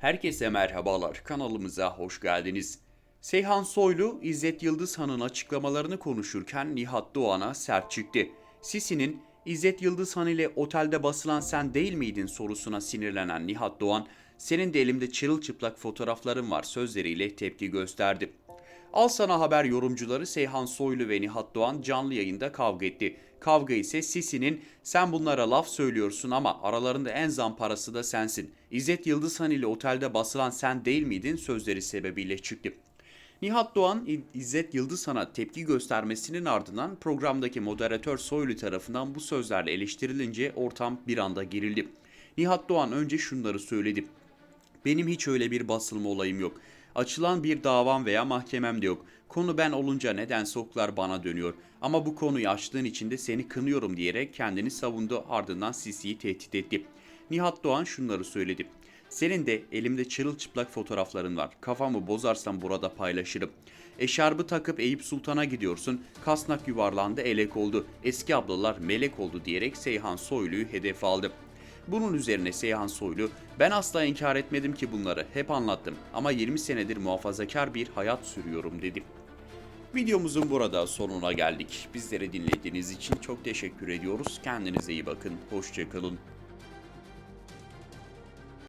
Herkese merhabalar, kanalımıza hoş geldiniz. Seyhan Soylu, İzzet Yıldızhan'ın açıklamalarını konuşurken Nihat Doğan'a sert çıktı. Sisi'nin İzzet Yıldızhan ile otelde basılan sen değil miydin sorusuna sinirlenen Nihat Doğan, senin de elimde çırılçıplak fotoğrafların var sözleriyle tepki gösterdi. Al sana haber yorumcuları Seyhan Soylu ve Nihat Doğan canlı yayında kavga etti. Kavga ise Sisi'nin sen bunlara laf söylüyorsun ama aralarında en zam parası da sensin. İzzet Yıldızhan ile otelde basılan sen değil miydin sözleri sebebiyle çıktı. Nihat Doğan, İzzet Yıldızhan'a tepki göstermesinin ardından programdaki moderatör Soylu tarafından bu sözlerle eleştirilince ortam bir anda gerildi. Nihat Doğan önce şunları söyledi. Benim hiç öyle bir basılma olayım yok. Açılan bir davam veya mahkemem de yok. Konu ben olunca nedense oklar bana dönüyor. Ama bu konuyu açtığın için de seni kınıyorum diyerek kendini savundu ardından Sisi'yi tehdit etti. Nihat Doğan şunları söyledi. Senin de elimde çırılçıplak fotoğrafların var. Kafamı bozarsam burada paylaşırım. Eşarbı takıp Eyüp Sultan'a gidiyorsun. Kasnak yuvarlandı elek oldu. Eski ablalar melek oldu diyerek Seyhan Soylu'yu hedef aldı. Bunun üzerine Seyhan Soylu, ben asla inkar etmedim ki bunları, hep anlattım ama 20 senedir muhafazakar bir hayat sürüyorum dedi. Videomuzun burada sonuna geldik. Bizleri dinlediğiniz için çok teşekkür ediyoruz. Kendinize iyi bakın, hoşçakalın.